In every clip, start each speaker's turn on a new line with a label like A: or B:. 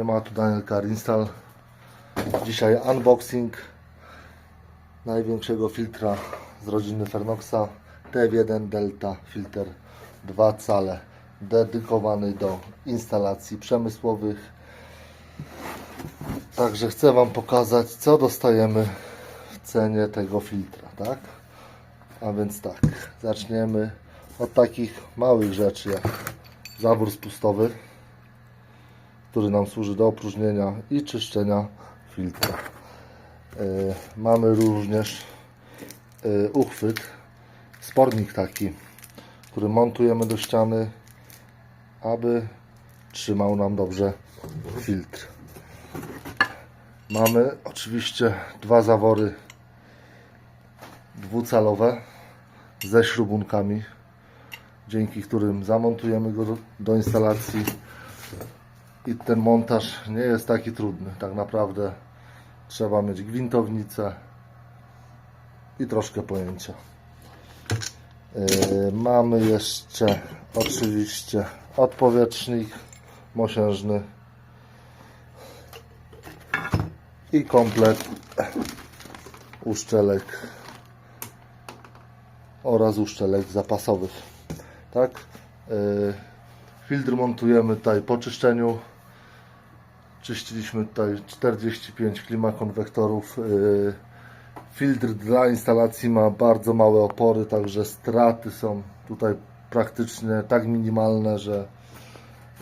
A: Siema, tu Daniel Car Install. Dzisiaj unboxing największego filtra z rodziny Fernoxa TF1 Delta filter 2 cale dedykowany do instalacji przemysłowych. Także chcę Wam pokazać co dostajemy w cenie tego filtra, tak? A więc tak, zaczniemy od takich małych rzeczy jak zawór spustowy który nam służy do opróżnienia i czyszczenia filtra. E, mamy również e, uchwyt, spornik taki, który montujemy do ściany, aby trzymał nam dobrze filtr. Mamy oczywiście dwa zawory dwucalowe ze śrubunkami, dzięki którym zamontujemy go do, do instalacji i ten montaż nie jest taki trudny. Tak naprawdę trzeba mieć gwintownicę i troszkę pojęcia. Yy, mamy jeszcze oczywiście odpowietrznik mosiężny i komplet uszczelek oraz uszczelek zapasowych. Tak? Yy, Filtr montujemy tutaj po czyszczeniu. Czyściliśmy tutaj 45 klimakonwektorów. Yy, Filtr dla instalacji ma bardzo małe opory, także straty są tutaj praktycznie tak minimalne, że,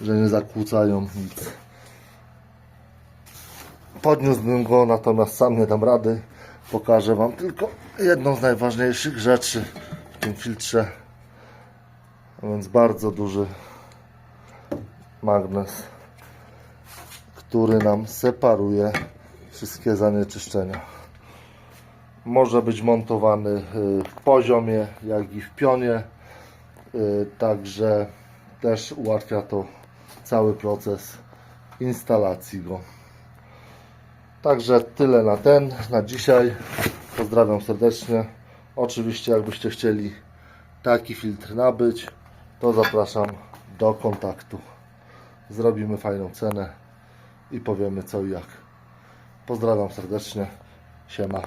A: że nie zakłócają nic. Podniósłbym go, natomiast sam nie dam rady. Pokażę Wam tylko jedną z najważniejszych rzeczy w tym filtrze. A więc bardzo duży magnes, który nam separuje wszystkie zanieczyszczenia. Może być montowany y, w poziomie, jak i w pionie, y, także też ułatwia to cały proces instalacji go. Także tyle na ten, na dzisiaj. Pozdrawiam serdecznie. Oczywiście, jakbyście chcieli taki filtr nabyć, to zapraszam do kontaktu. Zrobimy fajną cenę i powiemy co i jak. Pozdrawiam serdecznie. Siema.